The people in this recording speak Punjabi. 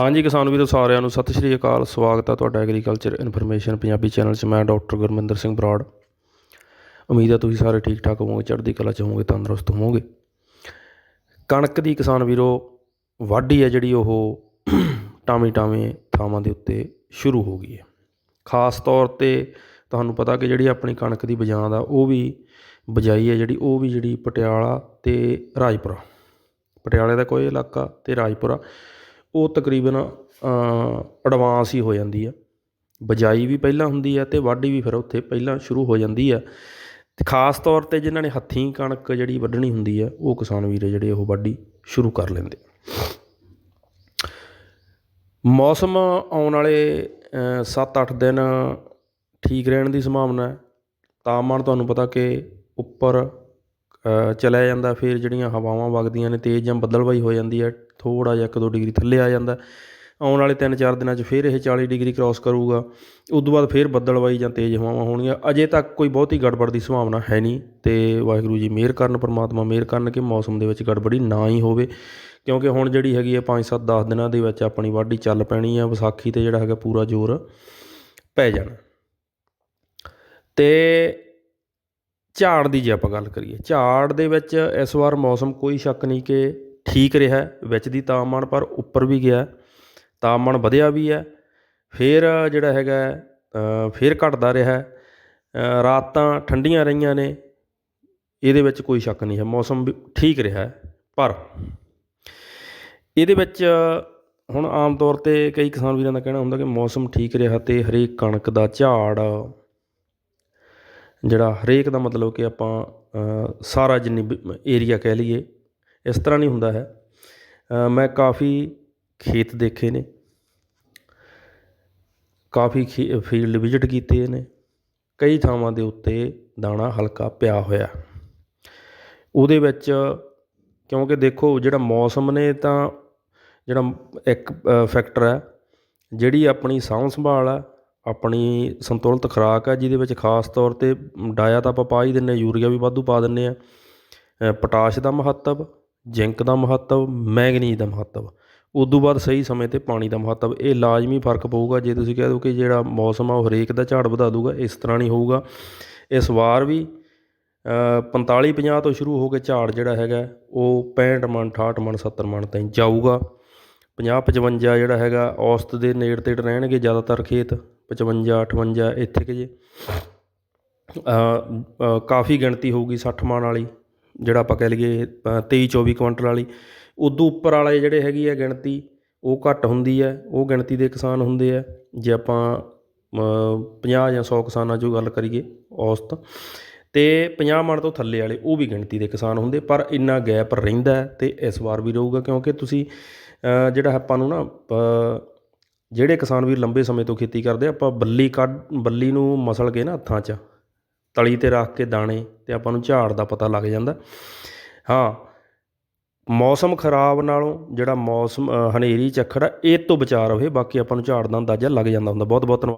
ਹਾਂਜੀ ਕਿਸਾਨ ਵੀਰੋ, ਸਾਰਿਆਂ ਨੂੰ ਸਤਿ ਸ਼੍ਰੀ ਅਕਾਲ। ਸਵਾਗਤ ਹੈ ਤੁਹਾਡਾ ਐਗਰੀਕਲਚਰ ਇਨਫੋਰਮੇਸ਼ਨ ਪੰਜਾਬੀ ਚੈਨਲ 'ਚ। ਮੈਂ ਡਾਕਟਰ ਗੁਰਮਿੰਦਰ ਸਿੰਘ ਬਰਾੜ। ਉਮੀਦ ਹੈ ਤੁਸੀਂ ਸਾਰੇ ਠੀਕ ਠਾਕ ਹੋਵੋਗੇ, ਚੜ੍ਹਦੀ ਕਲਾ 'ਚ ਹੋਵੋਗੇ, ਤੰਦਰੁਸਤ ਹੋਵੋਗੇ। ਕਣਕ ਦੀ ਕਿਸਾਨ ਵੀਰੋ, ਵਾਢੀ ਹੈ ਜਿਹੜੀ ਉਹ ਟਾਵੇਂ ਟਾਵੇਂ ਥਾਵਾਂ ਦੇ ਉੱਤੇ ਸ਼ੁਰੂ ਹੋ ਗਈ ਹੈ। ਖਾਸ ਤੌਰ ਤੇ ਤੁਹਾਨੂੰ ਪਤਾ ਕਿ ਜਿਹੜੀ ਆਪਣੀ ਕਣਕ ਦੀ ਬਜਾਂਦ ਆ, ਉਹ ਵੀ ਬਜਾਈ ਹੈ ਜਿਹੜੀ, ਉਹ ਵੀ ਜਿਹੜੀ ਪਟਿਆਲਾ ਤੇ ਰਾਜਪੁਰਾ। ਪਟਿਆਲੇ ਦਾ ਕੋਈ ਇਲਾਕਾ ਤੇ ਰਾਜਪੁਰਾ। ਉਹ ਤਕਰੀਬਨ ਐਡਵਾਂਸ ਹੀ ਹੋ ਜਾਂਦੀ ਆ। ਬਿਜਾਈ ਵੀ ਪਹਿਲਾਂ ਹੁੰਦੀ ਆ ਅਤੇ ਵਾਢੀ ਵੀ ਫਿਰ ਉੱਥੇ ਪਹਿਲਾਂ ਸ਼ੁਰੂ ਹੋ ਜਾਂਦੀ ਆ। ਤੇ ਖਾਸ ਤੌਰ ਤੇ ਜਿਨ੍ਹਾਂ ਨੇ ਹੱਥੀਂ ਕਣਕ ਜਿਹੜੀ ਵੱਢਣੀ ਹੁੰਦੀ ਆ, ਉਹ ਕਿਸਾਨ ਵੀਰ ਜਿਹੜੇ ਉਹ ਵਾਢੀ ਸ਼ੁਰੂ ਕਰ ਲੈਂਦੇ ਮੌਸਮ ਆਉਣ ਵਾਲੇ 7-8 ਦਿਨ ਠੀਕ ਰਹਿਣ ਦੀ ਸੰਭਾਵਨਾ ਹੈ। ਤਾਪਮਾਨ ਤੁਹਾਨੂੰ ਪਤਾ ਕਿ ਉੱਪਰ ਚਲਿਆ ਜਾਂਦਾ, ਫਿਰ ਜਿਹੜੀਆਂ ਹਵਾਵਾਂ ਵਗਦੀਆਂ ਨੇ, ਤੇਜ਼ ਜਾਂ ਬੱਦਲਵਾਈ ਹੋ ਜਾਂਦੀ ਹੈ, ਥੋੜ੍ਹਾ ਜਿਹਾ 1-2 ਡਿਗਰੀ ਥੱਲੇ ਆ ਜਾਂਦਾ। ਆਉਣ ਵਾਲੇ 3-4 ਦਿਨਾਂ 'ਚ ਫਿਰ ਇਹ 40 ਡਿਗਰੀ ਕ੍ਰਾਸ ਕਰੂਗਾ। ਉਸ ਤੋਂ ਬਾਅਦ ਫਿਰ ਬੱਦਲਵਾਈ ਜਾਂ ਤੇਜ਼ ਹਵਾਵਾਂ ਹੋਣਗੀਆਂ। ਅਜੇ ਤੱਕ ਕੋਈ ਬਹੁਤੀ ਗੜਬੜ ਦੀ ਸੰਭਾਵਨਾ ਹੈ ਨਹੀਂ ਤੇ ਵਾਹਿਗੁਰੂ ਜੀ ਮਿਹਰ ਕਰਨ, ਪਰਮਾਤਮਾ ਮਿਹਰ ਕਰਨ ਕਿ ਮੌਸਮ ਦੇ ਵਿੱਚ ਗੜਬੜੀ ਨਾ ਹੀ ਹੋਵੇ। ਕਿਉਂਕਿ ਹੁਣ ਜਿਹੜੀ ਹੈਗੀ ਹੈ 5-7-10 ਦਿਨਾਂ ਦੇ ਵਿੱਚ ਆਪਣੀ ਵਾਢੀ ਚੱਲ ਪੈਣੀ ਆ, ਵਿਸਾਖੀ ਤੇ ਜਿਹੜਾ ਹੈਗਾ ਪੂਰਾ ਜ਼ੋਰ ਪੈ ਜਾਣਾ। ਤੇ ਝਾੜ ਦੀ ਜੇ ਆਪਾਂ ਗੱਲ ਕਰੀਏ, ਝਾੜ ਦੇ ਵਿੱਚ ਇਸ ਵਾਰ ਮੌਸਮ ਕੋਈ ਸ਼ੱਕ ਨਹੀਂ ਕਿ ਠੀਕ ਰਿਹਾ, ਵਿੱਚ ਦੀ ਤਾਪਮਾਨ ਪਰ ਉੱਪਰ ਵੀ ਗਿਆ, ਤਾਪਮਾਨ ਵਧਿਆ ਵੀ ਹੈ, ਫਿਰ ਜਿਹੜਾ ਹੈਗਾ ਫਿਰ ਘਟਦਾ ਰਿਹਾ ਰਾਤਾਂ ਠੰਡੀਆਂ ਰਹੀਆਂ ਨੇ, ਇਹਦੇ ਵਿੱਚ ਕੋਈ ਸ਼ੱਕ ਨਹੀਂ ਹੈ, ਮੌਸਮ ਵੀ ਠੀਕ ਰਿਹਾ ਪਰ ਇਹਦੇ ਵਿੱਚ ਹੁਣ ਆਮ ਤੌਰ ਤੇ ਕਈ ਕਿਸਾਨ ਵੀਰਾਂ ਦਾ ਕਹਿਣਾ ਹੁੰਦਾ ਕਿ ਮੌਸਮ ਠੀਕ ਰਿਹਾ ਤੇ ਹਰੇਕ ਕਣਕ ਦਾ ਝਾੜ ਜਿਹੜਾ ਹਰੇਕ ਦਾ ਮਤਲਬ ਕਿ ਆਪਾਂ ਸਾਰਾ ਜਿੰਨੀ ਏਰੀਆ ਕਹਿ ਲਈਏ, ਇਸ ਤਰ੍ਹਾਂ ਨਹੀਂ ਹੁੰਦਾ ਹੈ। ਮੈਂ ਕਾਫੀ ਖੇਤ ਦੇਖੇ ਨੇ। ਕਾਫੀ ਫੀਲਡ ਵਿਜ਼ਿਟ ਕੀਤੇ ਨੇ। ਕਈ ਥਾਵਾਂ ਦੇ ਉੱਤੇ ਦਾਣਾ ਹਲਕਾ ਪਿਆ ਹੋਇਆ। ਉਹਦੇ ਵਿੱਚ ਕਿਉਂਕਿ ਦੇਖੋ, ਜਿਹੜਾ ਮੌਸਮ ਨੇ ਤਾਂ ਜਿਹੜਾ ਇੱਕ ਫੈਕਟਰ ਹੈ, ਜਿਹੜੀ ਆਪਣੀ ਸਾਂਭ ਸੰਭਾਲ ਆ ਆਪਣੀ ਸੰਤੁਲਿਤ ਖੁਰਾਕ ਹੈ, ਜਿਹਦੇ ਵਿੱਚ ਖਾਸ ਤੌਰ ਤੇ ਡਾਇਆ ਤਾਂ ਆਪਾਂ ਪਾ ਹੀ ਦਿੰਨੇ ਯੂਰੀਆ ਵੀ ਵਾਧੂ ਪਾ ਦਿੰਨੇ ਆ ਪੋਟਾਸ਼ ਦਾ ਮਹੱਤਵ ਜ਼ਿੰਕ ਦਾ ਮਹੱਤਵ ਮੈਂਗਨੀਜ਼ ਦਾ ਮਹੱਤਵ। ਉਦੋਂ ਬਾਅਦ ਸਹੀ ਸਮੇਂ ਤੇ ਪਾਣੀ ਦਾ ਮਹੱਤਵ। ਇਹ ਲਾਜ਼ਮੀ ਫ਼ਰਕ ਪਊਗਾ, ਜੇ ਤੁਸੀਂ ਕਹਿ ਦਿਓ ਕਿ ਜਿਹੜਾ ਮੌਸਮ ਆ, ਉਹ ਹਰੇਕ ਦਾ ਝਾੜ ਵਧਾ ਦੂਗਾ ਇਸ ਤਰ੍ਹਾਂ ਨਹੀਂ ਹੋਊਗਾ। ਇਸ ਵਾਰ ਵੀ 45 50 ਤੋਂ ਸ਼ੁਰੂ ਹੋ ਕੇ ਝਾੜ ਜਿਹੜਾ ਹੈਗਾ, ਉਹ 65 ਮਣ 68 ਮਣ 70 ਮਣ ਤਾਈਂ ਜਾਊਗਾ। 50 55 ਜਿਹੜਾ ਹੈਗਾ, ਔਸਤ ਦੇ ਨੇੜੇ ਤੇੜ ਰਹਿਣਗੇ ਜ਼ਿਆਦਾਤਰ ਖੇਤ। 55 58 ਇੱਥੇ ਕਿ ਜੇ। ਕਾਫੀ ਗਿਣਤੀ ਹੋਊਗੀ 60 ਮਣ ਵਾਲੀ, ਜਿਹੜਾ ਆਪਾਂ ਕਹਿ ਲਈਏ 23 24 ਕੁਇੰਟਲ ਵਾਲੀ। ਉਦੋਂ ਉੱਪਰ ਵਾਲੇ ਜਿਹੜੇ ਹੈਗੀ ਆ ਗਿਣਤੀ, ਉਹ ਘੱਟ ਹੁੰਦੀ ਹੈ ਉਹ ਗਿਣਤੀ ਦੇ ਕਿਸਾਨ ਹੁੰਦੇ ਆ। ਜੇ ਆਪਾਂ 50 ਜਾਂ 100 ਕਿਸਾਨਾਂ 'ਚੋਂ ਗੱਲ ਕਰੀਏ, ਔਸਤ, ਤੇ 50 ਮਣ ਤੋਂ ਥੱਲੇ ਵਾਲੇ, ਉਹ ਵੀ ਗਿਣਤੀ ਦੇ ਕਿਸਾਨ ਹੁੰਦੇ, ਪਰ ਇੰਨਾ ਗੈਪ ਰਹਿੰਦਾ ਹੈ ਤੇ ਇਸ ਵਾਰ ਵੀ ਰਹੂਗਾ, ਕਿਉਂਕਿ ਤੁਸੀਂ ਜਿਹੜਾ ਆਪਾਂ ਨੂੰ ਨਾ ਪ- ਜਿਹੜੇ ਕਿਸਾਨ ਵੀਰ ਲੰਬੇ ਸਮੇਂ ਤੋਂ ਖੇਤੀ ਕਰਦੇ ਆਪਾਂ ਬੱਲੀ ਕੱਢ ਬੱਲੀ ਨੂੰ ਮਸਲ ਕੇ ਨਾ ਹੱਥਾਂ 'ਚ ਤਲੀ ਤੇ ਰੱਖ ਕੇ ਦਾਣੇ ਤੇ ਆਪਾਂ ਨੂੰ ਝਾੜ ਦਾ ਪਤਾ ਲੱਗ ਜਾਂਦਾ। ਹਾਂ ਮੌਸਮ ਖਰਾਬ ਨਾਲੋਂ ਜਿਹੜਾ ਮੌਸਮ ਹਨੇਰੀ ਝੱਖੜ ਆ, ਇਹ ਤੋਂ ਬਚਾ ਰਹੇ ਬਾਕੀ ਆਪਾਂ ਨੂੰ ਝਾੜ ਦਾ ਅੰਦਾਜ਼ਾ ਲੱਗ ਜਾਂਦਾ ਹੁੰਦਾ। ਬਹੁਤ ਬਹੁਤ ਧੰਨਵਾਦ।